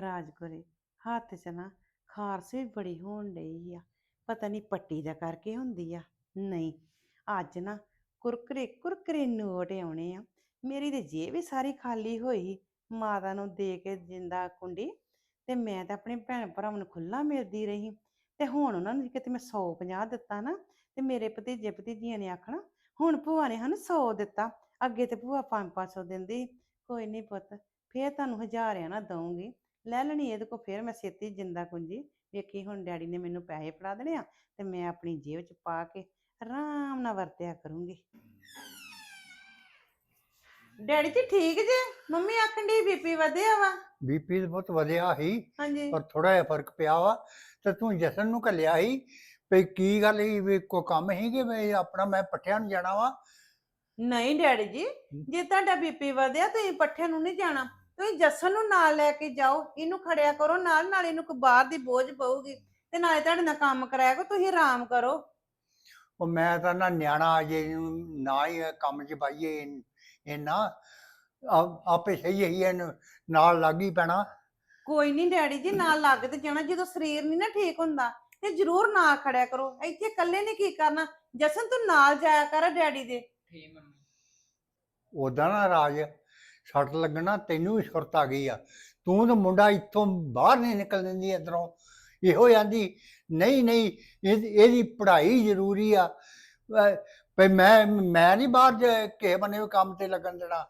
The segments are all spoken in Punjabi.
ਰਾਜਗੁਰੇ ਹੱਥ 'ਚ ਨਾ ਖਾਰਸ ਵੀ ਬੜੀ ਹੋਣ ਡਈ ਆ। ਪਤਾ ਨਹੀਂ ਪੱਟੀ ਦਾ ਕਰਕੇ ਹੁੰਦੀ ਆ। ਨਹੀਂ, ਅੱਜ ਨਾ ਕੁਰਕਰੇ ਕੁਰਕਰੇ ਨੋਟ ਆਉਣੇ ਆ। ਮੇਰੀ ਤੇ ਜੇਬ ਵੀ ਸਾਰੀ ਖਾਲੀ ਹੋਈ। ਮਾਤਾ ਨੂੰ ਦੇ ਕੇ ਜਿੰਦਾ ਕੁੰਡੀ ਤੇ ਮੈਂ ਤਾਂ ਆਪਣੇ ਭੈਣ ਭਰਾਵਾਂ ਨੂੰ ਖੁੱਲਾ ਮਿਲਦੀ ਰਹੀ। ਤੇ ਹੁਣ ਉਹਨਾਂ ਨੂੰ ਕਿਤੇ ਮੈਂ 150 ਦਿੱਤਾ ਨਾ ਤੇ ਮੇਰੇ ਭਤੀਜੇ ਭਤੀਜੀਆਂ ਨੇ ਆਖਣਾ, ਹੁਣ ਭੂਆ ਨੇ ਸਾਨੂੰ 100 ਦਿੱਤਾ। ਅੱਗੇ ਤੇ ਭੂਆ 5-500 ਦਿੰਦੀ ਕੋਈ ਨਹੀਂ ਪੁੱਤ, ਫੇਰ ਤੁਹਾਨੂੰ ਹਜ਼ਾਰਿਆਂ ਨਾ ਦਊਂਗੀ। ਲੈ ਲੈਣੀ ਇਹਦੇ ਕੋ ਫੇਰ ਮੈਂ ਛੇਤੀ ਜਿੰਦਾ ਕੁੰਜੀ। ਵੇਖੀ ਹੁਣ ਡੈਡੀ ਨੇ ਮੈਨੂੰ ਪੈਸੇ ਫੜਾ ਦੇਣੇ ਆ ਤੇ ਮੈਂ ਆਪਣੀ ਜੇਬ 'ਚ ਪਾ ਕੇ ਆਰਾਮ ਨਾਲ ਵਰਤਿਆ ਕਰੂੰਗੀ। ਡੈਡੀ ਜੀ ਠੀਕ ਜੇ? ਮੰਮੀ ਆਖਣ ਦੀ ਬੀਪੀ ਵਧਿਆ ਵਾ? ਬੀਪੀ ਬਹੁਤ ਵਧਿਆ ਹਾਂਜੀ। ਪਰ ਥੋੜਾ ਜਿਹਾ ਫ਼ਰਕ ਪਿਆ ਵਾ ਤੇ ਤੂੰ ਜਸਨ ਨੂੰ ਘੱਲਿਆ ਸੀ ਵੀ ਕੀ ਗੱਲ ਸੀ ਵੀ ਕੋਈ ਕੰਮ ਸੀ ਕਿ ਵੀ ਆਪਣਾ ਮੈਂ ਪੱਠਿਆਂ ਨੂੰ ਜਾਣਾ ਵਾ? ਨਹੀਂ ਡੈਡੀ ਜੀ ਜੇ ਤੁਹਾਡਾ ਬੀਪੀ ਵਧਿਆ ਤੁਸੀਂ ਪੱਠੇ ਨੂੰ ਨਹੀਂ ਜਾਣਾ। ਤੁਸੀਂ ਜੱਸਨ ਨੂੰ ਨਾਲ ਲੈ ਕੇ ਜਾਓ ਇਹਨੂੰ ਖੜਿਆ ਕਰੋ ਨਾਲ ਨਾਲ ਇਹਨੂੰ ਕੋਈ ਬਾਹਰ ਦੀ ਬੋਝ ਪਊਗੀ ਤੇ ਨਾਲੇ ਤੁਹਾਡੇ ਨਾਲ ਕੰਮ ਕਰਾਇਆ ਕਰੋ ਤੁਸੀਂ ਆਰਾਮ ਕਰੋ। ਉਹ ਮੈਂ ਤਾਂ ਨਾ ਨਿਆਣਾ ਅਜੇ ਨੂੰ ਨਾ ਹੀ ਇਹ ਕੰਮ 'ਚ ਪਾਈਏ ਆ- ਆਪੇ ਸਹੀ ਹੈ ਇਹਨੂੰ ਨਾਲ ਲੱਗ ਹੀ ਪੈਣਾ। ਕੋਈ ਨਹੀਂ ਡੈਡੀ ਜੀ ਨਾਲ ਲੱਗ ਤੇ ਜਾਣਾ ਜਦੋਂ ਸਰੀਰ ਨਹੀਂ ਨਾ ਠੀਕ ਹੁੰਦਾ ਤੇ ਜ਼ਰੂਰ ਨਾਲ ਖੜਿਆ ਕਰੋ। ਇੱਥੇ ਇਕੱਲੇ ਨੇ ਕੀ ਕਰਨਾ? ਜਸਨ ਤੂੰ ਨਾਲ ਜਾਇਆ ਕਰ ਡੈਡੀ ਦੇ। ਠੀਕ ਮੰਮੀ। ਉਦਾਂ ਨਾ ਰਾਜ ਸੱਟ ਲੱਗਣਾ, ਤੈਨੂੰ ਵੀ ਸੁਰਤ ਆ ਗਈ ਆ। ਤੂੰ ਤਾਂ ਮੁੰਡਾ ਇੱਥੋਂ ਬਾਹਰ ਨਹੀਂ ਨਿਕਲ ਦਿੰਦੀ, ਇਧਰੋਂ। ਇਹੋ ਜਾਂਦੀ ਨਹੀਂ ਨਹੀਂ ਇਹਦੀ ਪੜ੍ਹਾਈ ਜ਼ਰੂਰੀ ਆ। ਅਹ ਮੈਂ ਮੈਂ ਨਹੀਂ ਬਾਹਰ ਕਿਸੇ ਬੰਨੇ ਵੀ ਕੰਮ ਤੇ ਲੱਗਣ ਦੇਣਾ।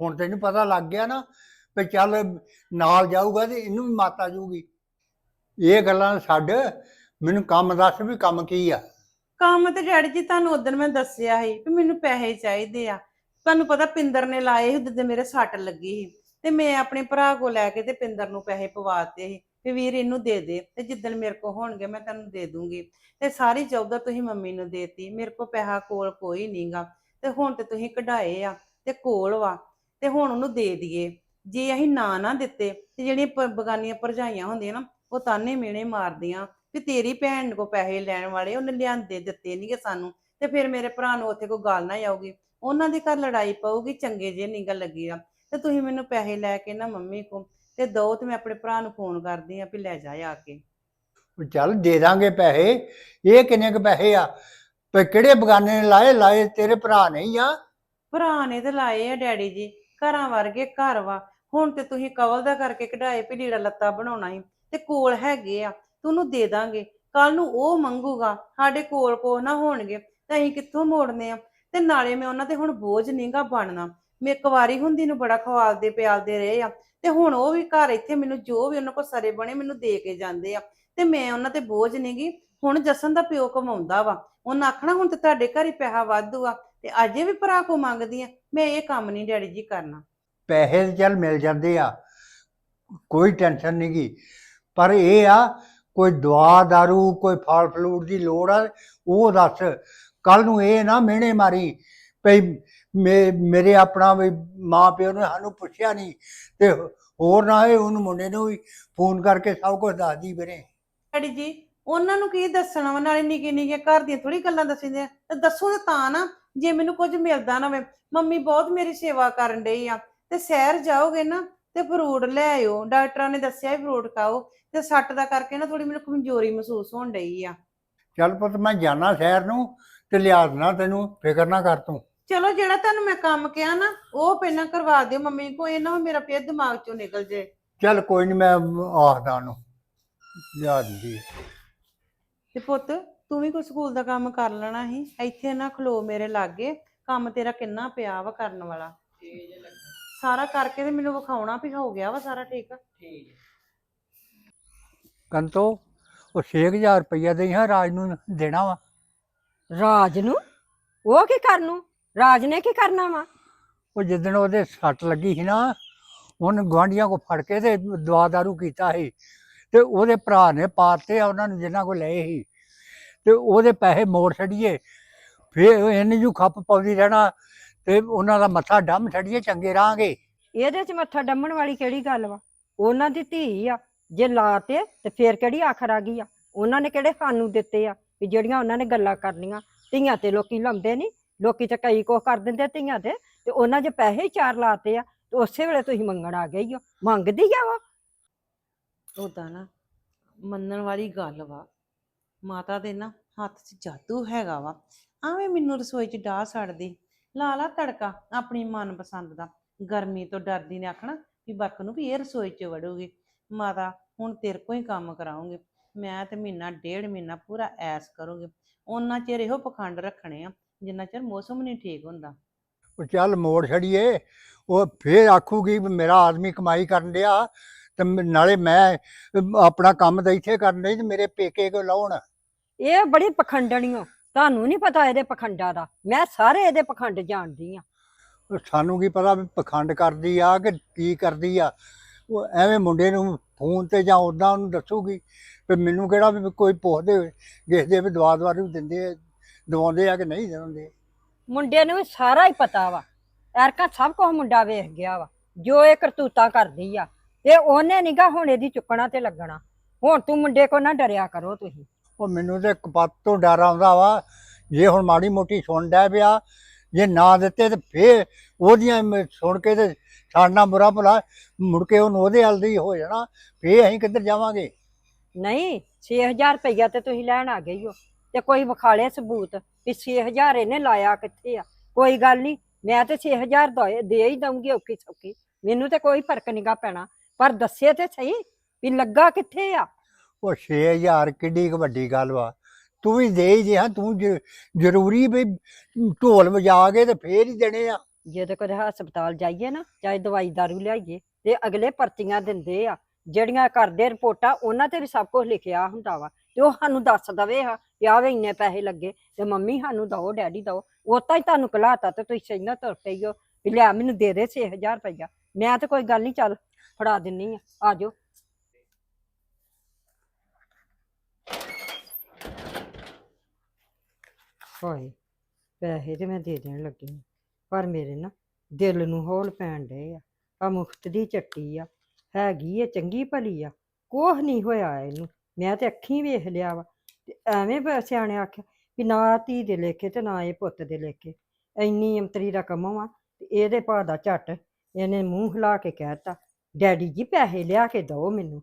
ਹੁਣ ਤੈਨੂੰ ਪਤਾ ਲੱਗ ਗਿਆ ਨਾ, ਵੀ ਚੱਲ ਨਾਲ ਜਾਊਗਾ ਤੇ ਇਹਨੂੰ ਵੀ ਮਾਤਾ ਜੂਗੀ। ਇਹ ਗੱਲਾਂ ਛੱਡ, ਮੈਨੂੰ ਕੰਮ ਦੱਸ ਵੀ ਕੰਮ ਕੀ ਆ? ਕੰਮ ਤੇ ਡੈਡੀ ਜੀ, ਤੁਹਾਨੂੰ ਉਦੋਂ ਮੈਂ ਦੱਸਿਆ ਸੀ ਵੀ ਮੈਨੂੰ ਪੈਸੇ ਚਾਹੀਦੇ ਆ। ਤੁਹਾਨੂੰ ਪਤਾ ਪਿੰਦਰ ਨੇ ਲਾਏ ਸੀ ਤੇ ਮੇਰੇ ਸੱਟ ਲੱਗੀ ਸੀ। ਤੇ ਮੈਂ ਆਪਣੇ ਭਰਾ ਕੋ ਲੈ ਕੇ ਤੇ ਪਿੰਦਰ ਨੂੰ ਪੈਸੇ ਪਵਾਤੇ ਸੀ ਵੀ ਵੀਰ ਇਹਨੂੰ ਦੇ ਦੇ, ਤੇ ਜਿੱਦਣ ਮੇਰੇ ਕੋ ਹੋਣਗੇ ਮੈਂ ਤੈਨੂੰ ਦੇ ਦੂੰਗੀ। ਤੇ ਸਾਰੀ ਚੌਦਾ ਤੁਸੀਂ ਮੰਮੀ ਨੂੰ ਦੇਤੀ, ਮੇਰੇ ਕੋ ਪੈਸਾ ਕੋਲ ਕੋਈ ਨਹੀਂਗਾ ਤੇ ਹੁਣ ਤੇ ਤੁਸੀਂ ਕਢਾਏ ਆ, ਤੇ ਕੋਲ ਵਾ, ਤੇ ਹੁਣ ਉਹਨੂੰ ਦੇ ਦਈਏ। ਜੇ ਅਸੀਂ ਨਾ ਨਾ ਦਿੱਤੇ, ਤੇ ਜਿਹੜੀਆਂ ਬਗਾਨੀਆਂ ਭਰਜਾਈਆਂ ਹੁੰਦੀਆਂ ਨਾ, ਉਹ ਤਾਨੇ ਮੇਣੇ ਮਾਰਦੀਆਂ। ਵੀ ਤੇਰੀ ਭੈਣ ਕੋ ਪੈਸੇ ਲੈਣ ਵਾਲੇ, ਉਹਨੇ ਲਿਆਂਦੇ ਦਿੱਤੇ ਨਹੀਂਗੇ ਸਾਨੂੰ, ਤੇ ਫਿਰ ਮੇਰੇ ਭਰਾ ਨੂੰ ਉੱਥੇ ਕੋਈ ਗੱਲ ਨਾ ਆਊਗੀ। ਉਹਨਾਂ ਦੇ ਘਰ ਲੜਾਈ ਪਊਗੀ ਚੰਗੇ ਜੇ ਨਹੀਂ ਗੱਲ ਲੱਗੀ ਆ ਤੇ ਤੁਸੀਂ ਮੈਨੂੰ ਪੈਸੇ ਲੈ ਕੇ ਨਾ ਮੰਮੀ ਕੋ ਤੇ ਦੋ ਤੇ ਮੈਂ ਆਪਣੇ ਭਰਾ ਨੂੰ ਫੋਨ ਕਰਦੀ ਆ ਵੀ ਲੈ ਜਾ ਆ ਕੇ। ਵੀ ਚੱਲ ਦੇ ਦਾਂਗੇ ਪੈਸੇ ਇਹ ਕਿੰਨੇ ਕੁ ਪੈਸੇ ਆ? ਤੇ ਕਿਹੜੇ ਬਗਾਨੇ ਨੇ ਲਾਏ? ਲਾਏ ਤੇਰੇ ਭਰਾ ਨਹੀਂ ਆ? ਭਰਾ ਨੇ ਤੇ ਲਾਏ ਆ ਡੈਡੀ ਜੀ ਘਰਾਂ ਵਰਗੇ ਘਰ ਵਾ। ਹੁਣ ਤੇ ਤੁਸੀਂ ਕਵਲ ਦਾ ਕਰਕੇ ਕਢਾਏ ਵੀ ਲੀੜਾ ਲੱਤਾ ਬਣਾਉਣਾ ਸੀ ਤੇ ਕੋਲ ਹੈਗੇ ਆ ਤੁਹਾਨੂੰ ਦੇ ਦਾਂਗੇ। ਕੱਲ ਨੂੰ ਉਹ ਮੰਗੂਗਾ ਸਾਡੇ ਕੋਲ ਕੋ ਨਾ ਹੋਣਗੇ ਤੇ ਅਸੀਂ ਕਿੱਥੋਂ ਮੋੜਨੇ ਆ? ਤੇ ਨਾਲੇ ਮੈਂ ਉਹਨਾਂ ਤੇ ਹੁਣ ਬੋਝ ਨਹੀਂਗਾ ਬਣਨਾ। ਮੈਂ ਕੁਵਾਰੀ ਹੁੰਦੀ ਨੂੰ ਬੜਾ ਖਵਾਲਦੇ ਪਿਆਲਦੇ ਰਹੇ ਆ। ਤੇ ਹੁਣ ਉਹ ਵੀ ਘਰ ਇੱਥੇ ਮੈਨੂੰ ਜੋ ਵੀ ਉਹਨਾਂ ਕੋ ਸਰੇ ਬਣੇ ਮੈਨੂੰ ਦੇ ਕੇ ਜਾਂਦੇ ਆ। ਤੇ ਮੈਂ ਉਹਨਾਂ ਤੇ ਬੋਝ ਨਹੀਂਗੀ ਹੁਣ ਜਸਨ ਦਾ ਪਿਓ ਕਮਾਉਂਦਾ ਵਾ। ਉਹਨਾਂ ਆਖਣਾ ਹੁਣ ਤੇ ਤੁਹਾਡੇ ਘਰ ਹੀ ਪੈਸਾ ਵਾਧੂ ਆ। ਤੇ ਅਜੇ ਵੀ ਭਰਾ ਕੋ ਮੰਗਦੀ ਆ। ਮੈਂ ਇਹ ਕੰਮ ਨਹੀਂ ਡੈਡੀ ਜੀ ਕਰਨਾ। ਪੈਸੇ ਚੱਲ ਮਿਲ ਜਾਂਦੇ ਆ। ਕੋਈ ਟੈਨਸ਼ਨ ਨਹੀਂ ਗੀ ਪਰ ਇਹ ਆ, ਕੋਈ ਦਵਾ ਦਾਰੂ ਕੋਈ ਫਲ ਫਲੂਟ ਦੀ ਲੋੜ ਆ, ਉਹ ਦੱਸ ਕੱਲ ਨੂੰ ਇਹ ਨਾ ਮਿਹਣੇ ਮਾਰੀ ਭਈ ਮੇਰੇ ਆਪਣਾ ਵੀ ਮਾਂ ਪਿਓ ਨੇ ਸਾਨੂੰ ਪੁੱਛਿਆ ਨਹੀਂ ਤੇ ਹੋਰ ਨਾ ਇਹ ਉਹਨੂੰ ਮੁੰਡੇ ਨੂੰ ਵੀ ਫੋਨ ਕਰਕੇ ਸਭ ਕੁਝ ਦੱਸਦੀ ਫਿਰੇ। ਡੈਡੀ ਜੀ ਉਹਨਾਂ ਨੂੰ ਕੀ ਦੱਸਣਾ ਵਾ? ਨਾਲੇ ਨਿੱਕੀ ਨਿੱਕੀਆਂ ਘਰ ਦੀਆਂ ਥੋੜੀ ਗੱਲਾਂ ਦੱਸੀਆਂ ਤੇ ਦੱਸੋ ਤਾਂ ਤਾਂ ਨਾ ਜੇ ਮੈਨੂੰ ਕੁਝ ਮਿਲਦਾ ਨਾ ਵੇ। ਮੰਮੀ ਬਹੁਤ ਮੇਰੀ ਸੇਵਾ ਕਰਨ ਡਈ ਆ। ਤੇ ਸ਼ਹਿਰ ਜਾਓਗੇ ਨਾ ਤੇ ਫਰੂਟ ਲੈ ਆਇਓ। ਡਾਕਟਰਾਂ ਨੇ ਦੱਸਿਆ ਵੀ ਫਰੂਟ ਖਾਓ। ਤੇ ਸੱਟ ਦਾ ਕਰਕੇ ਨਾ ਥੋੜੀ ਮੈਨੂੰ ਕਮਜ਼ੋਰੀ ਮਹਿਸੂਸ ਹੋਣ ਡਈ ਆ। ਚੱਲ ਪੁੱਤ ਮੈਂ ਜਾਣਾ ਸ਼ਹਿਰ ਨੂੰ। ਤੇ ਲਿਆ ਦੇਣਾ ਤੈਨੂੰ ਫਿਕਰ ਨਾ ਕਰ ਤੂੰ ਚਲੋ ਜਿਹੜਾ ਤੁਹਾਨੂੰ ਮੈਂ ਕੰਮ ਕਿਹਾ ਨਾ ਉਹ ਪਹਿਲਾਂ ਕਰਵਾ ਦਿਓ ਮੰਮੀ ਕੋ ਇਹ ਨਾ ਮੇਰਾ ਫੇਰ ਦਿਮਾਗ ਚੋਂ ਨਿਕਲ ਜੇ ਚੱਲ ਕੋਈ ਨਹੀਂ ਮੈਂ ਆਖਦਾ ਉਹਨੂੰ ਲਿਆ ਦਿੰਦੀ ਹੈ। ਤੇ ਪੁੱਤ ਤੂੰ ਵੀ ਕੋਈ ਸਕੂਲ ਦਾ ਕੰਮ ਕਰ ਲੈਣਾ ਸੀ ਇੱਥੇ ਨਾ ਖਲੋ ਮੇਰੇ ਲਾਗੇ ਕੰਮ ਤੇਰਾ ਕਿੰਨਾ ਪਿਆ ਵਾ ਕਰਨ ਵਾਲਾ ਸਾਰਾ ਕਰਕੇ ਤੇ ਮੈਨੂੰ ਵਿਖਾਉਣਾ ਵੀ ਹੋ ਗਿਆ ਵਾ ਸਾਰਾ ਠੀਕ। ਕੰਤੋ ਉਹ 6000 ਰੁਪਈਆ ਦੇ ਹਾਂ ਰਾਜ ਨੂੰ ਦੇਣਾ ਵਾ ਰਾਜ ਨੂੰ? ਉਹ ਕੀ ਕਰਨ ਨੂੰ? ਰਾਜ ਨੇ ਕੀ ਕਰਨਾ ਵਾ? ਉਹ ਜਿੱਦਣ ਉਹਦੇ ਸੱਟ ਲੱਗੀ ਸੀ ਨਾ ਉਹਨ ਗਵਾਂਢੀਆਂ ਕੋ ਫੜ ਕੇ ਤੇ ਦਵਾ ਦਾਰੂ ਕੀਤਾ ਸੀ। ਤੇ ਉਹਦੇ ਭਰਾ ਨੇ ਪਾਤੇ ਉਹਨਾਂ ਨੂੰ ਜਿਨ੍ਹਾਂ ਕੋ ਲਏ ਸੀ। ਤੇ ਉਹਦੇ ਪੈਸੇ ਮੋੜ ਛੱਡੀਏ ਫੇਰ ਇਹਨੇ ਜੂ ਖੱਪ ਪਾਉਂਦੀ ਰਹਿਣਾ ਤੇ ਉਹਨਾਂ ਦਾ ਮੱਥਾ ਡੰਮ ਛੱਡੀਏ ਚੰਗੇ ਰਾਂਗੇ। ਇਹਦੇ ਚ ਮੱਥਾ ਡੰਮਣ ਵਾਲੀ ਕਿਹੜੀ ਗੱਲ ਵਾ? ਉਹਨਾਂ ਦੀ ਧੀ ਆ ਜੇ ਲਾਤੇ ਤੇ ਫੇਰ ਕਿਹੜੀ ਆਖਰ ਆ ਗਈ ਆ? ਉਹਨਾਂ ਨੇ ਕਿਹੜੇ ਸਾਨੂੰ ਦਿੱਤੇ ਆ? ਵੀ ਜਿਹੜੀਆਂ ਉਹਨਾਂ ਨੇ ਗੱਲਾਂ ਕਰਨੀਆਂ, ਧੀਆਂ ਤੇ ਲੋਕੀ ਲਾਉਂਦੇ ਨਹੀਂ ਲੋਕੀ ਤੇ ਕਈ ਕੁਛ ਕਰ ਦਿੰਦੇ ਧੀਆਂ ਤੇ ਤੇ ਉਹਨਾਂ 'ਚ ਪੈਸੇ ਹੀ ਚਾਰ ਲਾਤੇ ਆ, ਤੇ ਉਸੇ ਵੇਲੇ ਤੁਸੀਂ ਮੰਗਣ ਆ ਗਏ ਈ ਓ। ਮੰਗਦੀ ਆ ਵਾ ਉਦਾਂ ਨਾ ਮੰਨਣ ਵਾਲੀ ਗੱਲ ਵਾ। ਮਾਤਾ ਦੇ ਨਾ ਹੱਥ 'ਚ ਜਾਦੂ ਹੈਗਾ ਵਾ। ਆਵੇਂ ਮੈਨੂੰ ਰਸੋਈ 'ਚ ਡਾਹ ਛੱਡਦੀ ਲਾ ਲਾ ਤੜਕਾ ਆਪਣੀ ਮਨਪਸੰਦ ਦਾ। ਗਰਮੀ ਤੋਂ ਡਰਦੀ ਨੇ ਆਖਣਾ ਵੀ ਬਰਕ ਨੂੰ ਵੀ ਇਹ ਰਸੋਈ 'ਚ ਵੜੂਗੀ। ਮਾਤਾ, ਹੁਣ ਤੇਰੇ ਕੋਲ ਹੀ ਕੰਮ ਕਰਾਉਂਗੇ। ਮੈਂ ਤੇ ਮਹੀਨਾ ਡੇਢ ਮਹੀਨਾ ਪੂਰਾ ਐਸ ਕਰੂੰਗੀ। ਉਹਨਾਂ ਚਿਰ ਇਹੋ ਪਖੰਡ ਰੱਖਣੇ ਆ ਜਿੰਨਾ ਚਿਰ ਮੌਸਮ ਨਹੀਂ ਠੀਕ ਹੁੰਦਾ। ਉਹ ਚੱਲ ਮੋੜ ਛੜੀਏ ਉਹ ਫੇਰ ਆਖੂਗੀ ਵੀ ਮੇਰਾ ਆਦਮੀ ਕਮਾਈ ਕਰਨ ਡਿਆ ਤੇ ਮ- ਨਾਲੇ ਮੈਂ ਅਮ, ਆਪਣਾ ਕੰਮ ਤਾਂ ਇੱਥੇ ਕਰਨ ਡਈ ਤੇ ਮੇਰੇ ਪੇਕੇ ਕੋ ਲਾਉਣ? ਇਹ ਬੜੀ ਪਖੰਡਣੀਓ ਤੁਹਾਨੂੰ ਨਹੀਂ ਪਤਾ ਇਹਦੇ ਪਖੰਡਾਂ ਦਾ ਮੈਂ ਸਾਰੇ ਇਹਦੇ ਪਖੰਡ ਜਾਣਦੀ ਆ। ਸਾਨੂੰ ਕੀ ਪਤਾ ਵੀ ਪਖੰਡ ਕਰਦੀ ਆ ਕਿ ਕੀ ਕਰਦੀ ਆ? ਉਹ ਐਵੇਂ ਮੁੰਡੇ ਨੂੰ ਫੋਨ ਤੇ ਜਾਂ ਉਦਾਂ ਉਹਨੂੰ ਦੱਸੂਗੀ ਵੀ ਮੈਨੂੰ ਕਿਹੜਾ ਵੀ ਕੋਈ ਪੁੱਛਦੇ ਦੇਖਦੇ ਵੀ ਦਵਾ ਦਵਾ ਵੀ ਦਿੰਦੇ ਆ, ਦਵਾਉਂਦੇ ਆ ਕਿ ਨਹੀਂ ਦਿੰਦੇ ਮੁੰਡੇ ਨੂੰ ਵੀ ਸਾਰਾ ਹੀ ਪਤਾ ਵਾ। ਐਰਕਾ ਸਭ ਕੁਝ ਮੁੰਡਾ ਵੇਖ ਗਿਆ ਵਾ ਜੋ ਇਹ ਕਰਤੂਤਾਂ ਕਰਦੀ ਆ ਤੇ ਉਹਨੇ ਨਿਗਾ ਹੁਣ ਇਹਦੀ ਚੁੱਕਣਾ ਤੇ ਲੱਗਣਾ। ਹੁਣ ਤੂੰ ਮੁੰਡੇ ਕੋ ਨਾ ਡਰਿਆ ਕਰੋ ਤੁਸੀਂ। ਉਹ ਮੈਨੂੰ ਤੇ ਕਪੱਤ ਤੋਂ ਡਰ ਆਉਂਦਾ ਵਾ ਜੇ ਹੁਣ ਮਾੜੀ ਮੋਟੀ ਸੁਣ ਡੈ ਪਿਆ ਜੇ ਨਾ ਦਿੱਤੇ ਤੇ ਫੇਰ ਉਹਦੀਆਂ ਸੁਣ ਕੇ ਤੇ ਛਾੜਨਾ ਬੁਰਾ ਭਲਾ ਮੁੜ ਕੇ ਉਹਨੂੰ ਉਹਦੇ ਹੱਲ ਦੀ ਹੋ ਜਾਣਾ ਫੇਰ ਅਸੀਂ ਕਿੱਧਰ ਜਾਵਾਂਗੇ? ਨਹੀਂ 6000 ਰੁਪਈਆ ਤੇ ਤੁਸੀਂ ਲੈਣ ਆ ਗਈ ਹੋ ਤੇ ਕੋਈ ਵਿਖਾਲੇ ਸਬੂਤ ਵੀ 6000 ਇਹਨੇ ਲਾਇਆ ਕਿੱਥੇ ਆ? ਕੋਈ ਗੱਲ ਨਹੀਂ ਮੈਂ ਤੇ 6000 ਦੇ ਦੇ ਹੀ ਦਊਂਗੀ ਔਖੀ ਸੌਖੀ ਮੈਨੂੰ ਤੇ ਕੋਈ ਫ਼ਰਕ ਨਹੀਂਗਾ ਪੈਣਾ ਪਰ ਦੱਸੇ ਤੇ ਸਹੀ ਵੀ ਲੱਗਾ ਕਿੱਥੇ ਆ? ਉਹ 6000 ਕਿੱਡੀ ਕੁ ਵੱਡੀ ਗੱਲ ਵਾ ਤੂੰ ਵੀ ਦੇ ਹੀ ਜੇ ਹਾਂ ਤੂੰ ਜ਼ਰੂਰੀ ਵੀ ਢੋਲ ਵਜਾ ਕੇ ਤੇ ਫੇਰ ਹੀ ਦੇਣੇ ਆ। ਜੇ ਤੇ ਕਦੇ ਹਸਪਤਾਲ ਜਾਈਏ ਨਾ, ਚਾਹੇ ਦਵਾਈ ਦਾਰੂ ਲਿਆਈਏ, ਤੇ ਅਗਲੇ ਪਰਚੀਆਂ ਦਿੰਦੇ ਆ, ਜਿਹੜੀਆਂ ਕਰਦੇ ਰਿਪੋਰਟਾਂ, ਉਹਨਾਂ ਤੇ ਵੀ ਸਭ ਕੁਝ ਲਿਖਿਆ ਹੁੰਦਾ ਵਾ, ਤੇ ਉਹ ਸਾਨੂੰ ਦੱਸ ਦਵੇ ਆ ਕਿ ਆਵੇ ਇੰਨੇ ਪੈਸੇ ਲੱਗੇ, ਤੇ ਮੰਮੀ ਸਾਨੂੰ ਦਓ, ਡੈਡੀ ਦਓ ਉਹ ਤਾਂ ਹੀ ਤੁਹਾਨੂੰ ਕਲਾਤਾ ਤੇ ਤੁਸੀਂ ਸੈਨਾ ਤੁਰ ਪਈ ਹੋ, ਵੀ ਲਿਆ ਮੈਨੂੰ ਦੇ ਦੇ 6000 ਰੁਪਇਆ ਮੈਂ ਤੇ ਕੋਈ ਗੱਲ ਨਹੀਂ ਚੱਲ ਫੜਾ ਦਿੰਨੀ ਆ ਆ ਜਾਓ। ਪੈਸੇ ਤੇ ਮੈਂ ਦੇ ਦੇਣ ਲੱਗੀ ਪਰ ਮੇਰੇ ਨਾ ਦਿਲ ਨੂੰ ਹੌਲ ਪੈਣ ਡਏ ਆ। ਆ ਮੁਫਤ ਦੀ ਚੱਟੀ ਆ। ਹੈਗੀ ਏ, ਚੰਗੀ ਭਲੀ ਆ। ਕੋਹ ਨਹੀਂ ਹੋਇਆ ਇਹਨੂੰ। ਮੈਂ ਤੇ ਅੱਖੀਂ ਵੇਖ ਲਿਆ ਵਾ। ਤੇ ਐਵੇਂ ਬ- ਸਿਆਣੇ ਆਖਿਆ ਵੀ ਨਾ ਧੀ ਦੇ ਲੇਖੇ ਤੇ ਨਾ ਇਹ ਪੁੱਤ ਦੇ ਲੇਖੇ। ਇੰਨੀ ਅੰਤਰੀ ਰਕਮ ਵਾ ਤੇ ਇਹਦੇ ਭਾ ਦਾ ਝੱਟ ਇਹਨੇ ਮੂੰਹ ਹਿਲਾ ਕੇ ਕਹਿਤਾ ਡੈਡੀ ਜੀ ਪੈਸੇ ਲਿਆ ਕੇ ਦਿਓ ਮੈਨੂੰ।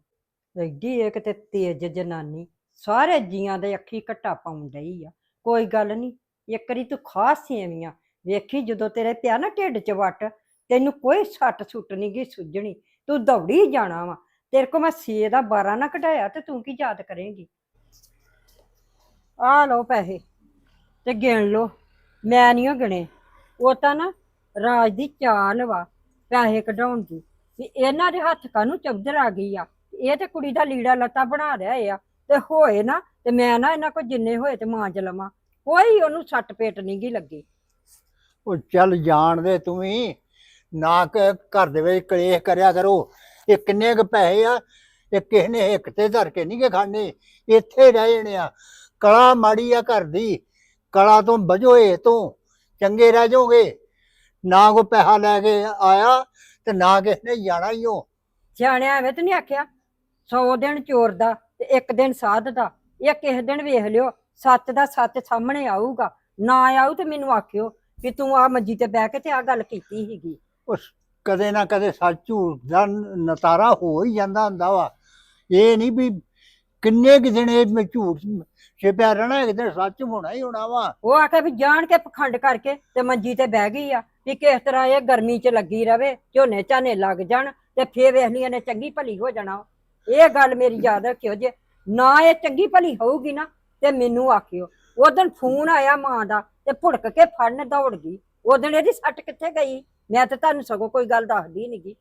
ਐਡੀ ਇੱਕ ਤੇ ਤੇਜ ਜਨਾਨੀ ਸਾਰੇ ਜੀਆਂ ਦੇ ਅੱਖੀ ਘੱਟਾ ਪਾਉਣ ਡਈ ਆ। ਕੋਈ ਗੱਲ ਨਹੀਂ, ਇੱਕ ਵਾਰੀ ਤੂੰ ਖਾਸ ਸੇਵੀਆਂ ਵੇਖੀ ਜਦੋਂ ਤੇਰੇ ਪਿਆ ਨਾ ਢਿੱਡ 'ਚ ਵੱਟ, ਤੈਨੂੰ ਕੋਈ ਸੱਟ ਸੁੱਟ ਨਹੀਂ ਗਈ ਸੁੱਜਣੀ, ਤੂੰ ਦੌੜੀ ਜਾਣਾ ਵਾ। ਤੇਰੇ ਕੋ ਮੈਂ ਛੇ ਦਾ 12 ਨਾ ਕਢਾਇਆ ਤੇ ਤੂੰ ਕੀ ਯਾਦ ਕਰੇਂਗੀ? ਆ ਲਓ ਪੈਸੇ ਤੇ ਗਿਣ ਲਓ, ਮੈਂ ਨਹੀਂ ਗਿਣੇ। ਉਹ ਤਾਂ ਨਾ ਰਾਜ ਦੀ ਚਾਲ ਵਾ ਪੈਸੇ ਕਢਾਉਣ ਦੀ। ਵੀ ਇਹਨਾਂ ਦੇ ਹੱਥ ਕਾਨੂੰ ਚੌਧਰ ਆ ਗਈ ਆ? ਇਹ ਤੇ ਕੁੜੀ ਦਾ ਲੀੜਾ ਲੱਤਾ ਬਣਾ ਰਿਹਾ ਆ ਤੇ ਹੋਏ ਨਾ ਤੇ ਮੈਂ ਨਾ ਇਹਨਾਂ ਕੋ ਜਿੰਨੇ ਹੋਏ ਤੇ ਮਾਂਜ ਲਵਾਂ। ਕੋਈ ਉਹਨੂੰ ਸੱਟ ਪੇਟ ਨਹੀਂ ਗੀ ਲੱਗੀ। ਉਹ ਚੱਲ ਜਾਣ ਦੇ ਤੂੰ ਵੀ। ਨਾ ਕ- ਘਰ ਦੇ ਵਿੱਚ ਕਲੇਸ਼ ਕਰਿਆ ਕਰੋ। ਇਹ ਕਿੰਨੇ ਕੁ ਪੈਸੇ ਆ? ਇਹ ਕਿਸੇ ਨੇ ਇੱਕ ਤੇ ਧਰ ਕੇ ਨਹੀਂ ਗੇ ਖਾਣੇ। ਇੱਥੇ ਰਹਿ ਜਾਣੇ ਆ। ਕਲਾ ਮਾੜੀ ਆ ਘਰ ਦੀ। ਕਲਾ ਤੋਂ ਬਜੋ ਇਹ ਤੋਂ। ਚੰਗੇ ਰਹਿ ਜਾਓਗੇ। ਨਾ ਕੋ ਪੈਸਾ ਲੈ ਕੇ ਆਇਆ ਤੇ ਨਾ ਕਿਸੇ ਨੇ ਜਾਣਾ ਹੀ ਹੋ ਸਿਆਣਿਆ ਐਵੇਂ ਤੇ ਨਹੀਂ ਆਖਿਆ? 100 ਦਿਨ ਚੋਰ ਦਾ ਤੇ ਇੱਕ ਦਿਨ ਸਾਧ ਦਾ। ਇਹ ਕਿਸੇ ਦਿਨ ਵੇਖ ਲਿਓ। ਸੱਚ ਦਾ ਸੱਚ ਸਾਹਮਣੇ ਆਊਗਾ। ਨਾ ਆਊ ਤੇ ਮੈਨੂੰ ਆਖਿਓ। ਕਿ ਤੂੰ ਆ ਮੰਜੀ ਤੇ ਬਹਿ ਕੇ ਤੇ ਆ ਗੱਲ ਕੀਤੀ ਸੀਗੀ। ਉਸ ਕਦੇ ਨਾ ਕਦੇ ਸੱਚ ਝੂਠ ਦਾ ਨਤਾਰਾ ਹੋ ਹੀ ਜਾਂਦਾ ਹੁੰਦਾ ਵਾ। ਇਹ ਨਹੀਂ ਵੀ ਕਿੰਨੇ ਕਿ ਦਿਨ ਇਹ ਮੈਂ ਝੂਠ ਛਿਪਿਆ ਰਹਿਣਾ ਇੱਕ ਦਿਨ ਸੱਚ ਹੋਣਾ ਹੀ ਹੋਣਾ ਵਾ। ਉਹ ਆਖਿਆ ਵੀ ਜਾਣ ਕੇ ਪਖੰਡ ਕਰਕੇ ਤੇ ਮੰਜੀ ਤੇ ਬਹਿ ਗਈ ਆ ਵੀ ਕਿਸ ਤਰ੍ਹਾਂ ਇਹ ਗਰਮੀ 'ਚ ਲੱਗੀ ਰਵੇ ਝੋਨੇ ਝਾਨੇ ਲੱਗ ਜਾਣ ਤੇ ਫੇਰ ਵੇਖ ਲਈ ਇਹਨੇ ਚੰਗੀ ਭਲੀ ਹੋ ਜਾਣਾ ਇਹ ਗੱਲ ਮੇਰੀ ਯਾਦ ਰੱਖਿਓ ਜੇ ਨਾ ਇਹ ਚੰਗੀ ਭਲੀ ਹੋਊਗੀ ਨਾ ਤੇ ਮੈਨੂੰ ਆਖਿਓ। ਉਦੋਂ ਫੋਨ ਆਇਆ ਮਾਂ ਦਾ ਤੇ ਭੁੜਕ ਕੇ ਫੜਨ ਦੌੜ ਗਈ। ਉਦੋਂ ਇਹਦੀ ਸੱਟ ਕਿੱਥੇ ਗਈ? ਮੈਂ ਤੇ ਤੁਹਾਨੂੰ ਸਗੋਂ ਕੋਈ ਗੱਲ ਦੱਸਦੀ ਨਹੀਂਗੀ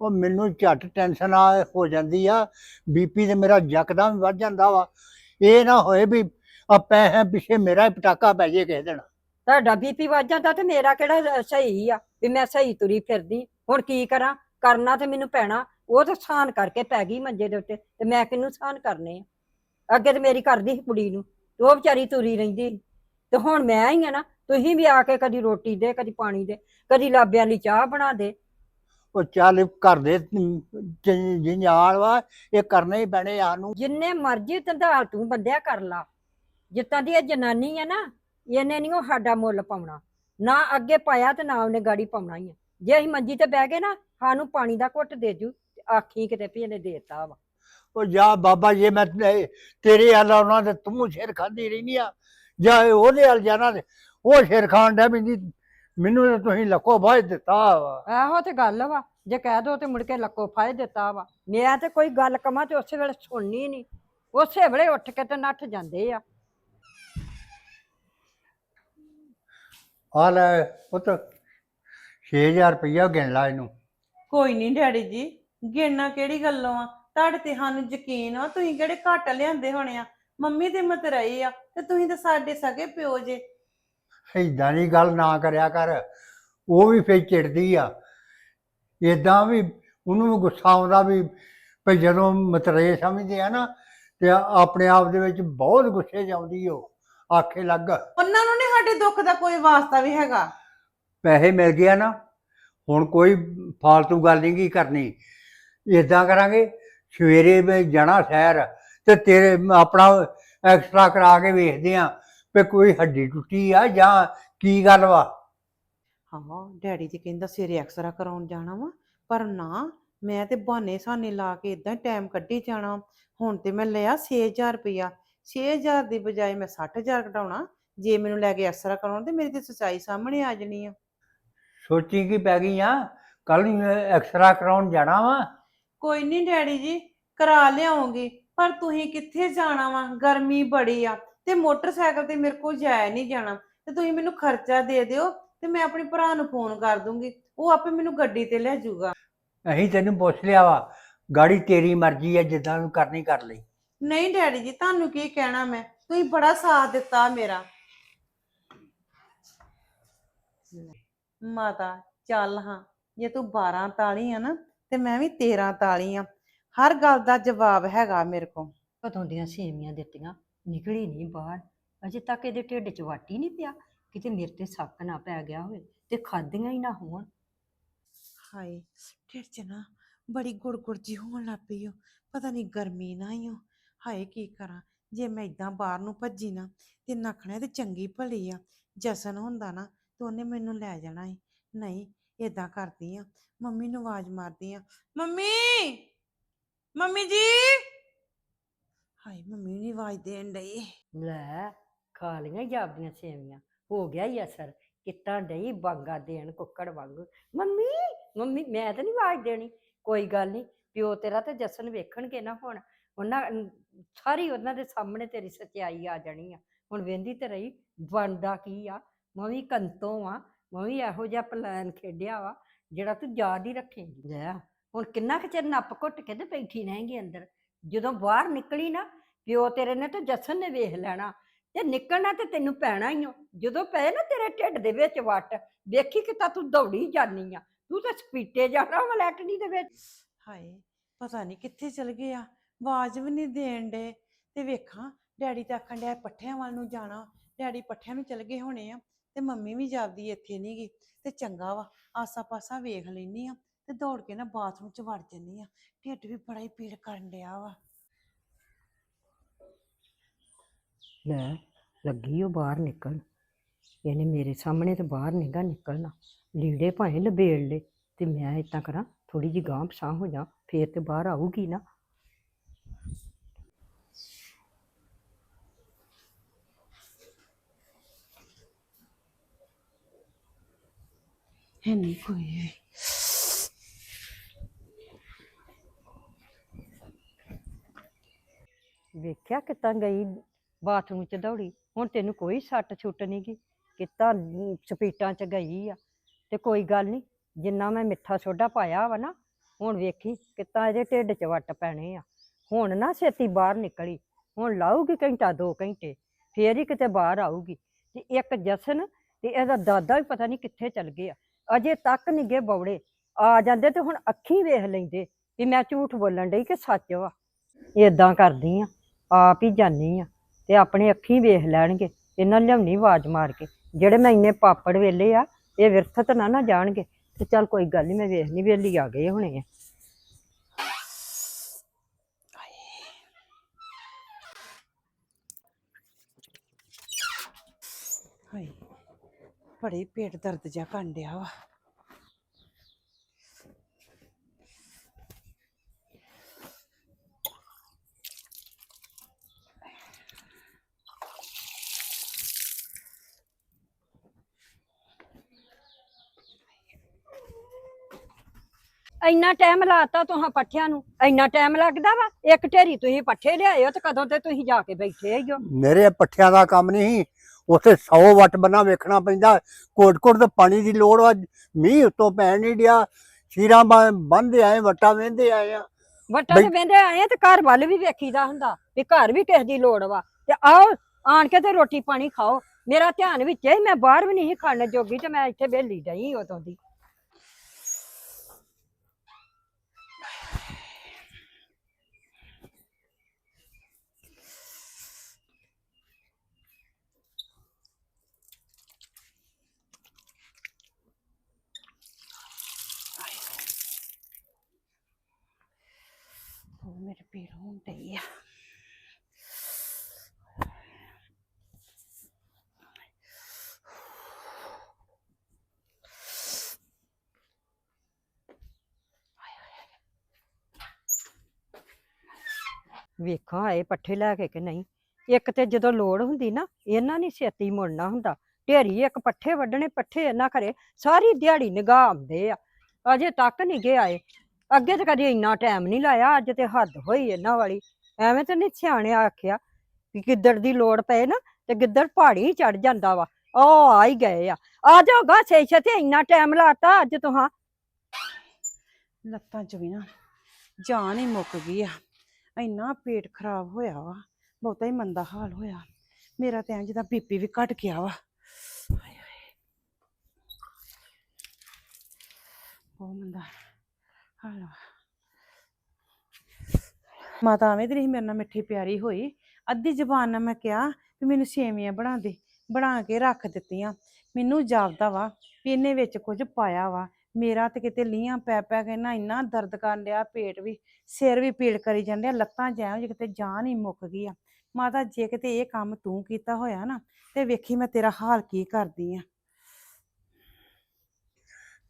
ਉਹ ਮੈਨੂੰ ਝੱਟ ਟੈਨਸ਼ਨ ਆ ਹੋ ਜਾਂਦੀ ਆ। ਬੀਪੀ ਤੇ ਮੇਰਾ ਯਕਦਮ ਵੱਧ ਜਾਂਦਾ ਵਾ। ਇਹ ਨਾ ਹੋਏ ਵੀ ਆ ਪੈਸੇ ਪਿੱਛੇ ਮੇਰਾ ਹੀ ਪਟਾਕਾ ਪੈ ਜੇ ਕਿਸੇ ਦਿਨ। ਤੁਹਾਡਾ ਬੀਪੀ ਵੱਧ ਜਾਂਦਾ ਤੇ ਮੇਰਾ ਕਿਹੜਾ ਸਹੀ ਆ ਵੀ ਮੈਂ ਸਹੀ ਤੁਰੀ ਫਿਰਦੀ। ਹੁਣ ਕੀ ਕਰਾਂ? ਕਰਨਾ ਤੇ ਮੈਨੂੰ ਪੈਣਾ। ਉਹ ਤਾਂ ਸਾਨ ਕਰਕੇ ਪੈ ਗਈ ਮੰਜੇ ਦੇ ਉੱਤੇ ਤੇ ਮੈਂ ਕਿਹਨੂੰ ਸਾਨ ਕਰਨੇ ਆ? ਅੱਗੇ ਤੇ ਮੇਰੀ ਕਰਦੀ ਸੀ ਕੁੜੀ ਨੂੰ। ਤੇ ਉਹ ਵਿਚਾਰੀ ਤੁਰੀ ਰਹਿੰਦੀ। ਸੀ। ਤੇ ਹੁਣ ਮੈਂ ਹੀ ਆ ਨਾ ਤੁਸੀਂ ਵੀ ਆ ਕੇ ਕਦੀ ਰੋਟੀ ਦੇ ਕਦੀ ਪਾਣੀ ਦੇ ਕਦੀ ਲਾਬਿਆਂ ਲਈ ਚਾਹ ਬਣਾ ਦੇ। ਉਹ ਚੱਲ ਘਰ ਦੇ ਜੰਜਾਲ ਵਾ ਇਹ ਕਰਨੇ ਹੀ ਪੈਣੇ ਆ ਨੂੰ। ਜਿੰਨੇ ਮਰਜ਼ੀ ਧੰਦਾਲ ਤੂੰ ਬੰਦਿਆ ਕਰ ਲਾ। ਜਿੱਤਾਂ ਦੀ ਇਹ ਜਨਾਨੀ ਆ ਨਾ ਇਹਨੇ ਨਹੀਂ ਉਹ ਸਾਡਾ ਮੁੱਲ ਪਾਉਣਾ। ਨਾ ਅੱਗੇ ਪਾਇਆ ਤੇ ਨਾ ਉਹਨੇ ਗਾੜੀ ਪਾਉਣਾ ਹੀ ਆ। ਜੇ ਅਸੀਂ ਮੰਜੀ ਤੇ ਬਹਿ ਗਏ ਨਾ ਸਾਨੂੰ ਪਾਣੀ ਦਾ ਘੁੱਟ ਦੇ ਜੂ ਤੇ ਆਖੀ ਕਿਤੇ ਵੀ ਇਹਨੇ ਦੇਤਾ ਵਾ। ਉਹ ਜਾ ਬਾਬਾ ਜੇ ਮੈਂ ਤੇ- ਤੇਰੇ ਹਾਲ ਉਹਨਾਂ ਦੇ ਤੂੰ ਸਿਰ ਖਾਂਦੀ ਰਹਿਨੀ ਆ। ਜਾਂ ਉਹਦੇ ਹਾਲ ਜਾਣਾ ਤੇ ਉਹ ਸਿਰ ਖਾਣ ਦਾ ਵੀ ਮੈਨੂੰ ਤਾਂ ਤੁਸੀਂ ਲੱਖੋ ਬਾਝ ਦਿੱਤਾ ਵਾ। ਇਹੋ ਤੇ ਗੱਲ ਵਾ ਜੇ ਕਹਿ ਦੋ ਤੇ ਮੁੜ ਕੇ ਲੱਕੋ ਫਾਇ ਦਿੱਤਾ ਵਾ। ਮੈਂ ਤੇ ਕੋਈ ਗੱਲ ਕਮਾ ਤੇ ਉਸੇ ਵੇਲੇ ਸੁਣਨੀ ਨਹੀਂ ਉਸੇ ਵੇਲੇ ਉੱਠ ਕੇ ਤੇ ਨੱਠ ਜਾਂਦੇ ਆ। ਆ ਲੈ ਪੁੱਤ 6000 ਰੁਪਇਆ ਗਿਣ ਲਾ ਇਹਨੂੰ। ਕੋਈ ਨਹੀਂ ਡੈਡੀ ਜੀ ਗਿਣਨਾ ਕਿਹੜੀ ਗੱਲੋਂ ਆ? ਤੁਹਾਡੇ ਤੇ ਸਾਨੂੰ ਯਕੀਨ ਆ ਤੁਸੀਂ ਕਿਹੜੇ ਘੱਟ ਲਿਆਂਦੇ ਹੋਣੇ ਆ? ਮੰਮੀ ਤੇ ਮਤ ਰਹੀ ਆ ਤੇ ਤੁਸੀਂ ਤਾਂ ਸਾਡੇ ਸਗੇ ਪਿਓ ਜੇ। ਏਦਾਂ ਦੀ ਗੱਲ ਨਾ ਕਰਿਆ ਕਰ ਉਹ ਵੀ ਫੇਰ ਚਿੜਦੀ ਆ। ਏਦਾਂ ਵੀ ਉਹਨੂੰ ਵੀ ਗੁੱਸਾ ਆਉਂਦਾ ਵੀ ਭਈ ਜਦੋਂ ਮਤਰੇ ਸਮਝਦੇ ਆ ਨਾ ਤੇ ਆਪਣੇ ਆਪ ਦੇ ਵਿੱਚ ਬਹੁਤ ਗੁੱਸੇ 'ਚ ਆਉਂਦੀ ਉਹ ਆਖੇ ਲੱਗ। ਉਹਨਾਂ ਨੂੰ ਨਹੀਂ ਸਾਡੇ ਦੁੱਖ ਦਾ ਕੋਈ ਵਾਸਤਾ ਵੀ ਹੈਗਾ? ਪੈਸੇ ਮਿਲ ਗਿਆ ਨਾ ਹੁਣ ਕੋਈ ਫਾਲਤੂ ਗੱਲ ਨਹੀਂ ਕੀ ਕਰਨੀ। ਏਦਾਂ ਕਰਾਂਗੇ ਸਵੇਰੇ ਮੈਂ ਜਾਣਾ ਸ਼ਹਿਰ ਤੇ ਤੇਰੇ ਆਪਣਾ ਐਕਸਟਰਾ ਕਰਾ ਕੇ ਵੇਖਦੇ ਆ ਵੀ ਕੋਈ ਹੱਡੀ ਟੁੱਟੀ ਆ ਜਾਂ ਕੀ ਗੱਲ ਵਾ। ਹਾਂ ਡੈਡੀ ਤੇ ਕਹਿੰਦਾ ਸਵੇਰੇ ਐਕਸਰਾ ਕਰਾਉਣ ਜਾਣਾ ਵਾ ਪਰ ਨਾ ਮੈਂ ਤੇ ਬਹਾਨੇ ਸਾਨੇ ਲਾ ਕੇ ਇਦਾਂ ਟਾਈਮ ਕੱਢੀ ਜਾਣਾ। ਹੁਣ ਤੇ ਮੈਂ ਲਿਆ 6000 ਰੁਪਇਆ। 6000 ਦੀ ਬਜਾਏ ਮੈਂ 60000 ਘਟਾਉਣਾ ਜੇ ਮੈਨੂੰ ਲੈ ਕੇ ਐਕਸਰਾ ਕਰਾਉਣ ਤੇ ਮੇਰੀ ਤੇ ਸੱਚਾਈ ਸਾਹਮਣੇ ਆ ਜਾਣੀ ਆ। ਸੋਚੀ ਕੀ ਪੈ ਗਈ ਆ? ਕੱਲ ਨੂੰ ਐਕਸਰਾ ਕਰਾਉਣ ਜਾਣਾ ਵਾ। ਕੋਈ ਨਹੀਂ ਡੈਡੀ ਜੀ ਕਰਾ ਲਿਆਉਂਗੀ ਪਰ ਤੁਸੀਂ ਕਿੱਥੇ ਜਾਣਾ ਵਾ? ਗਰਮੀ ਬੜੀ ਆ ਤੇ ਮੋਟਰਸਾਈਕਲ ਤੇ ਮੇਰੇ ਕੋਲ ਜਾਇਆ ਨਹੀਂ ਜਾਣਾ। ਤੇ ਤੁਸੀਂ ਮੈਨੂੰ ਖਰਚਾ ਦੇ ਦਿਓ ਤੇ ਮੈਂ ਆਪਣੇ ਭਰਾ ਨੂੰ ਫੋਨ ਕਰ ਦੂੰਗੀ। ਉਹ ਆਪੇ ਮੈਨੂੰ ਗੱਡੀ ਤੇ ਲੈ ਜਾਊਗਾ। ਅਸੀਂ ਤੈਨੂੰ ਪੁੱਛ ਲਿਆ ਵਾ ਗਾੜੀ ਤੇਰੀ ਮਰਜ਼ੀ ਆ ਜਿੱਦਾਂ ਨੂੰ ਕਰਨੀ ਕਰ ਲਈ। ਨਹੀਂ ਡੈਡੀ ਜੀ ਤੁਹਾਨੂੰ ਕੀ ਕਹਿਣਾ ਮੈਂ? ਤੁਸੀਂ ਬੜਾ ਸਾਥ ਦਿੱਤਾ ਮੇਰਾ। ਮਾਤਾ ਚੱਲ ਹਾਂ ਜੇ ਤੂੰ 12 ਤਾਲੀ ਆ ਨਾ ਤੇ ਮੈਂ ਵੀ 13 ਤਾਲੀ ਆ। ਹਰ ਗੱਲ ਦਾ ਜਵਾਬ ਹੈਗਾ ਮੇਰੇ ਕੋਲ। ਕਦੋਂ ਦੀਆਂ ਸੇਵੀਆਂ ਦਿੱਤੀਆਂ ਨਿਕਲੀ ਨਹੀਂ ਬਾਹਰ। ਅਜੇ ਤੱਕ ਇਹਦੇ ਢਿੱਡ 'ਚ ਵਾਟੀ ਨਹੀਂ ਪਿਆ। ਕਿਤੇ ਮੇਰੇ ਤੇ ਸੱਕ ਨਾ ਪੈ ਗਿਆ ਹੋਵੇ ਤੇ ਖਾਧੀਆਂ ਹੀ ਨਾ ਹੋਣ। ਹਾਏ ਢਿੱਡ 'ਚ ਨਾ ਬੜੀ ਗੁੜਗੁੜ ਜੀ ਹੋਣ ਲੱਗ ਪਈ ਓ। ਪਤਾ ਨਹੀਂ ਗਰਮੀ ਨਾ ਹੀ ਓ। ਹਾਏ ਕੀ ਕਰਾਂ? ਜੇ ਮੈਂ ਇਦਾਂ ਬਾਹਰ ਨੂੰ ਭੱਜੀ ਨਾ ਤੇ ਨਖਣਾ ਤੇ ਚੰਗੀ ਭਲੀ ਆ। ਜਸਨ ਹੁੰਦਾ ਨਾ ਤੇ ਉਹਨੇ ਮੈਨੂੰ ਲੈ ਜਾਣਾ ਏ ਨਹੀਂ ਇਦਾਂ ਕਰਦੀ ਆ, ਮੰਮੀ ਨੂੰ ਆਵਾਜ਼ ਮਾਰਦੀ ਆ, ਮੰਮੀ ਮੰਮੀ ਜੀ! ਹਾਏ, ਮੰਮੀ ਨਹੀਂ ਆਵਾਜ਼ ਦੇਣ ਡਈ। ਲੈ, ਖਾ ਲਈਆਂ ਜਾਪਦੀਆਂ ਸੇਵੀਆਂ, ਹੋ ਗਿਆ ਹੀ ਅਸਰ ਕਿੱਦਾਂ ਡਈ ਬਾਂਗਾ ਦੇਣ ਕੁੱਕੜ ਵਾਂਗੂ। ਮੰਮੀ ਮੰਮੀ, ਮੈਂ ਤਾਂ ਨਹੀਂ ਆਵਾਜ਼ ਦੇਣੀ, ਕੋਈ ਗੱਲ ਨਹੀਂ ਪਿਓ ਤੇਰਾ ਤੇ ਜਸਨ ਵੇਖਣਗੇ ਨਾ ਹੁਣ, ਉਹਨਾਂ, ਸਾਰੀ ਉਹਨਾਂ ਦੇ ਸਾਹਮਣੇ ਤੇਰੀ ਸਚਾਈ ਆ ਜਾਣੀ ਆ। ਹੁਣ ਵੇਂਦੀ ਤੇ ਰਹੀ, ਬਣਦਾ ਕੀ ਆ? ਮੈਂ ਵੀ ਕੰਤੋਂ ਆ ਮੈਂ ਵੀ ਇਹੋ ਜਿਹਾ ਪਲਾਨ ਖੇਡਿਆ ਵਾ ਜਿਹੜਾ ਤੂੰ ਯਾਦ ਹੀ ਰੱਖੇਂਗੀ। ਲੈ ਹੁਣ ਕਿੰਨਾ ਕੁ ਚਿਰ ਨੱਪ ਘੁੱਟ ਕੇ ਤੇ ਬੈਠੀ ਰਹੇਂਗੀ ਅੰਦਰ? ਜਦੋਂ ਬਾਹਰ ਨਿਕਲੀ ਨਾ ਪਿਓ ਤੇਰੇ ਨੇ ਤੇ ਜਸਨ ਨੇ ਵੇਖ ਲੈਣਾ ਤੇ ਨਿਕਲਣਾ ਤੇ ਤੈਨੂੰ ਪੈਣਾ ਹੀ ਓ। ਜਦੋਂ ਪਏ ਨਾ ਤੇਰੇ ਢਿੱਡ ਦੇ ਵਿੱਚ ਵੱਟ ਵੇਖੀ ਕਿ ਤਾਂ ਤੂੰ ਦੌੜੀ ਜਾਨੀ ਆ। ਤੂੰ ਤਾਂ ਸਪੀਟੇ ਜਾਣਾ ਵਲੈਟਣੀ ਦੇ ਵਿੱਚ। ਹਾਏ ਪਤਾ ਨਹੀਂ ਕਿੱਥੇ ਚਲ ਗਏ ਆ। ਆਵਾਜ਼ ਵੀ ਨਹੀਂ ਦੇਣ ਡੇ ਤੇ ਵੇਖਾਂ ਡੈਡੀ ਤਾਂ ਆਖਣ ਡਿਆ ਪੱਠਿਆਂ ਵੱਲ ਨੂੰ ਜਾਣਾ। ਡੈਡੀ ਪੱਠਿਆਂ ਨੂੰ ਚਲ ਗਏ ਹੋਣੇ ਆ। ਤੇ ਮੰਮੀ ਵੀ ਜਾਂਦੀ ਇੱਥੇ ਨੀ ਗੀ, ਤੇ ਚੰਗਾ ਵਾ ਆਸਾ ਪਾਸਾ ਵੇਖ ਲੈਨੀ ਆ, ਤੇ ਦੌੜ ਕੇ ਨਾ ਬਾਥਰੂਮ ਚ ਵੜ ਜੰਨੀ ਆ, ਢਿੱਡ ਵੀ ਬੜਾ ਹੀ ਪੀੜ ਕਰਨ ਡਿਆ ਵਾ। ਲੈ, ਲੱਗੀ ਉਹ ਬਾਹਰ ਨਿਕਲ ਇਹਨੇ ਮੇਰੇ ਸਾਹਮਣੇ ਤੇ ਬਾਹਰ ਨਿਗਾ ਨਿਕਲਣਾ, ਲੀੜੇ ਭਾਵੇਂ ਲਬੇੜ ਲੈ ਤੇ ਮੈਂ ਇਤਾਂ ਕਰਾਂ ਥੋੜੀ ਜਿਹੀ ਗਾਂਹ ਪਛਾਂ ਹੋ ਜਾ, ਫੇਰ ਤੇ ਬਾਹਰ ਆਊਗੀ ਨਾ। ਹੈ ਨਹੀਂ ਕੋਈ ਵੇਖਿਆ ਕਿੱਦਾਂ ਗਈ ਬਾਥਰੂਮ ਚ ਦੌੜੀ। ਹੁਣ ਤੈਨੂੰ ਕੋਈ ਸੱਟ ਛੁੱਟ ਨਹੀਂ ਗਈ ਕਿੱਦਾਂ ਨ- ਸਪੀਟਾਂ ਚ ਗਈ ਆ। ਤੇ ਕੋਈ ਗੱਲ ਨਹੀਂ ਜਿੰਨਾ ਮੈਂ ਮਿੱਠਾ ਸੋਡਾ ਪਾਇਆ ਵਾ ਨਾ, ਹੁਣ ਵੇਖੀ ਕਿੱਦਾਂ ਇਹਦੇ ਢਿੱਡ ਚ ਵੱਟ ਪੈਣੇ ਆ। ਹੁਣ ਨਾ ਛੇਤੀ ਬਾਹਰ ਨਿਕਲੀ, ਹੁਣ ਲਾਊਗੀ ਘੰਟਾ ਦੋ ਘੰਟੇ, ਫੇਰ ਹੀ ਕਿਤੇ ਬਾਹਰ ਆਊਗੀ। ਤੇ ਇੱਕ ਜਸਨ ਤੇ ਇਹਦਾ ਦਾਦਾ ਵੀ ਪਤਾ ਨਹੀਂ ਕਿੱਥੇ ਚਲ ਗਏ ਆ ਅਜੇ ਤੱਕ ਨਹੀਂ ਗਏ ਬੌੜੇ। ਆ ਜਾਂਦੇ ਤੇ ਹੁਣ ਅੱਖੀ ਵੇਖ ਲੈਂਦੇ ਵੀ ਮੈਂ ਝੂਠ ਬੋਲਣ ਡਈ ਕਿ ਸੱਚ ਵਾ। ਏਦਾਂ ਕਰਦੀ ਆ, ਆਪ ਹੀ ਜਾਨੀ ਆ ਤੇ ਆਪਣੇ ਅੱਖੀ ਵੇਖ ਲੈਣਗੇ, ਇਹਨਾਂ ਲਿਆਉਣੀ ਆਵਾਜ਼ ਮਾਰ ਕੇ। ਜਿਹੜੇ ਮੈਂ ਇੰਨੇ ਪਾਪੜ ਵੇਲੇ ਆ, ਇਹ ਵਿਰਥਤ ਨਾ ਨਾ ਜਾਣਗੇ। ਤੇ ਚੱਲ ਕੋਈ ਗੱਲ ਨਹੀਂ ਮੈਂ ਵੇਖਣੀ ਵੇਲੀ ਆ ਗਏ ਹੋਣੇ ਆ। ਹਾਏ। बड़े पेट दर्द जहा कर दिया वा। इना टाइम लाता तो पठिया इना टाइम लगता वा? एक ढेरी तुम पठे लिया कदों से जाके बैठे आई हो मेरे पठिया का काम नहीं ਉੱਥੇ 100 ਵੱਟ ਬੰਨਾ ਵੇਖਣਾ ਪੈਂਦਾ। ਕੋਟ-ਕੋਟ ਤੇ ਪਾਣੀ ਦੀ ਲੋੜ ਵਾ। ਮੀਂਹ ਉੱਤੋਂ ਪੈਣ ਨਹੀਂ ਡਿਆ। ਸ਼ੀਰਾਂ ਬੰਦੇ ਆਏ ਵੱਟਾਂ ਵੇਂਦੇ ਆਏ ਆ। ਵੱਟਾਂ ਤੇ ਬਹਿੰਦੇ ਆਏ ਤੇ ਘਰ ਵੱਲ ਵੀ ਵੇਖੀਦਾ ਹੁੰਦਾ ਵੀ ਘਰ ਵੀ ਕਿਸੇ ਦੀ ਲੋੜ ਵਾ। ਤੇ ਆਓ ਆਣ ਕੇ ਤੇ ਰੋਟੀ ਪਾਣੀ ਖਾਓ। ਮੇਰਾ ਧਿਆਨ ਵਿੱਚ ਹੀ ਮੈਂ ਬਾਹਰ ਵੀ ਨਹੀਂ ਖਾਣ ਜੋਗੀ ਤੇ ਮੈਂ ਇੱਥੇ ਵਿਹਲੀ ਡਈ ਉਦੋਂ ਦੀ ਉਹ ਮੇਰੇ ਪੀੜ ਹੋਣ ਡਈ ਆ ਵੇਖਾਂ ਆਏ ਪੱਠੇ ਲੈ ਕੇ ਕਿ ਨਹੀਂ? ਇੱਕ ਤੇ ਜਦੋਂ ਲੋੜ ਹੁੰਦੀ ਨਾ ਇਹਨਾਂ ਨਹੀਂ ਛੇਤੀ ਮੁੜਨਾ ਹੁੰਦਾ। ਢੇਰੀ ਇੱਕ ਪੱਠੇ ਵੱਢਣੇ, ਪੱਠੇ ਇਹਨਾਂ ਘਰੇ, ਸਾਰੀ ਦਿਹਾੜੀ ਨਿਗਾਹ ਆਉਂਦੇ ਆ। ਅਜੇ ਤੱਕ ਨਹੀਂ ਗਏ ਆਏ। ਅੱਗੇ ਤੇ ਕਦੀ ਇੰਨਾ ਟਾਈਮ ਨਹੀਂ ਲਾਇਆ, ਅੱਜ ਤੇ ਹੱਦ ਹੋਈ ਇਹਨਾਂ ਵਾਲੀ। ਐਵੇਂ ਤੇ ਨਹੀਂ ਸਿਆਣੇ ਆਖਿਆ ਕਿ ਗਿੱਦੜ ਦੀ ਲੋੜ ਪਏ ਨਾ, ਤੇ ਗਿੱਦੜ ਪਹਾੜੀ ਚੜ ਜਾਂਦਾ ਵਾ। ਉਹ ਆ ਹੀ ਗਏ ਆ। ਆ ਜਾਓ ਛੇ ਤੇ ਇੰਨਾ ਟਾਈਮ ਲਾਤਾ ਅੱਜ ਤੁਹਾਂ। ਲੱਤਾਂ 'ਚ ਵੀ ਨਾ ਜਾਨ ਹੀ ਮੁੱਕ ਗਈ ਆ। ਇੰਨਾ ਪੇਟ ਖਰਾਬ ਹੋਇਆ ਵਾ, ਬਹੁਤਾ ਹੀ ਮੰਦਾ ਹਾਲ ਹੋਇਆ। ਮੇਰਾ ਤੇ ਇੰਜ ਦਾ ਬੀਪੀ ਵੀ ਘਟ ਗਿਆ ਵਾ। ਬਹੁਤ ਮੰਦਾ। ਵਾ ਮਾਤਾ ਆਵੇਂ ਤੇਰੀ ਮੇਰੇ ਨਾਲ ਮਿੱਠੀ ਪਿਆਰੀ ਹੋਈ। ਅੱਧੀ ਜ਼ਬਾਨ ਨਾਲ ਮੈਂ ਕਿਹਾ ਵੀ ਮੈਨੂੰ ਸੇਵੀਆਂ ਬਣਾ ਦੇ, ਬਣਾ ਕੇ ਰੱਖ ਦਿੱਤੀਆਂ। ਮੈਨੂੰ ਜਾਪਦਾ ਵਾ ਵੀ ਇਹਨੇ ਵਿੱਚ ਕੁਝ ਪਾਇਆ ਵਾ। ਮੇਰਾ ਤੇ ਕਿਤੇ ਲੀਆਂ ਪੈ ਪੈ ਕੇ ਨਾ ਇੰਨਾ ਦਰਦ ਕਰਨ ਡਿਆ, ਪੇਟ ਵੀ, ਸਿਰ ਵੀ ਪੀੜ ਕਰੀ ਜਾਂਦੇ ਲੱਤਾਂ ਜੈਂ ਜੇ ਕਿਤੇ ਜਾਨ ਹੀ ਮੁੱਕ ਗਈ ਆ। ਮਾਤਾ, ਜੇ ਕਿਤੇ ਇਹ ਕੰਮ ਤੂੰ ਕੀਤਾ ਹੋਇਆ ਨਾ, ਤੇ ਵੇਖੀ ਮੈਂ ਤੇਰਾ ਹਾਲ ਕੀ ਕਰਦੀ ਆ।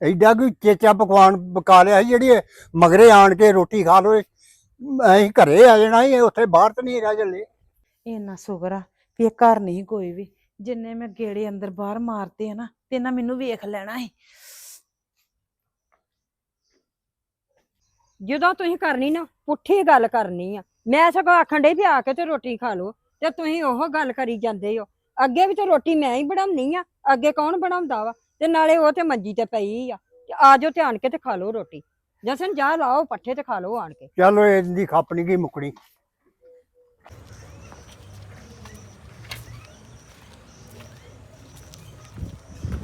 ਐਡਾ ਕੋਈ ਚੇਚਾ ਪਕਵਾਨ ਪਕਾ ਲਿਆ ਸੀ ਜਿਹੜੀ ਮਗਰੇ ਆਣ ਕੇ ਰੋਟੀ ਖਾ ਲੋ ਅਸੀਂ ਘਰੇ ਆ ਜਾਣਾ ਹੀ ਉੱਥੇ ਬਾਹਰ ਤਾਂ ਨਹੀਂ ਰਹਿ ਚੱਲੇ ਇੰਨਾ ਸ਼ੁਕਰ ਆ ਵੀ ਇਹ ਘਰ ਨਹੀਂ ਕੋਈ ਵੀ। ਜਿੰਨੇ ਮੈਂ ਗੇੜੇ ਅੰਦਰ ਬਾਹਰ ਮਾਰਤੇ ਆ ਨਾ, ਤੇ ਇਹਨਾਂ ਮੈਨੂੰ ਵੇਖ ਲੈਣਾ ਸੀ। ਜਦੋਂ ਤੁਸੀਂ ਕਰਨੀ ਨਾ, ਪੁੱਠੀ ਗੱਲ ਕਰਨੀ ਆ। ਮੈਂ ਸਗੋਂ ਆਖਣ ਡਈ ਵੀ ਆ ਕੇ ਤੇ ਰੋਟੀ ਖਾ ਲਓ, ਤੇ ਤੁਸੀਂ ਉਹ ਗੱਲ ਕਰੀ ਜਾਂਦੇ ਹੋ। ਅੱਗੇ ਵੀ ਤੇ ਰੋਟੀ ਮੈਂ ਹੀ ਬਣਾਉਣੀ ਆ, ਅੱਗੇ ਕੌਣ ਬਣਾਉਂਦਾ ਵਾ? ਤੇ ਨਾਲੇ ਉਹ ਤੇ ਮੰਜੀ ਤੇ ਪਈ ਆ। ਤੇ ਆ ਜਾਓ ਧਿਆਨ ਕੇ ਤੇ ਖਾ ਲਓ ਰੋਟੀ। ਜਸਨ ਜਾ ਲਾਓ ਪੱਠੇ ਤੇ ਖਾ ਲਓ ਆਣ ਕੇ। ਚਲੋ ਇਹਦੀ ਖਾਪਣੀ ਕੀ ਮੁੱਕਣੀ।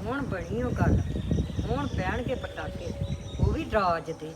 ਹੁਣ ਬਣੀ ਉਹ ਗੱਲ। ਹੁਣ ਪੈਣਗੇ ਪਟਾਕੇ। ਉਹ ਵੀ ਰਾਜ ਦੇ।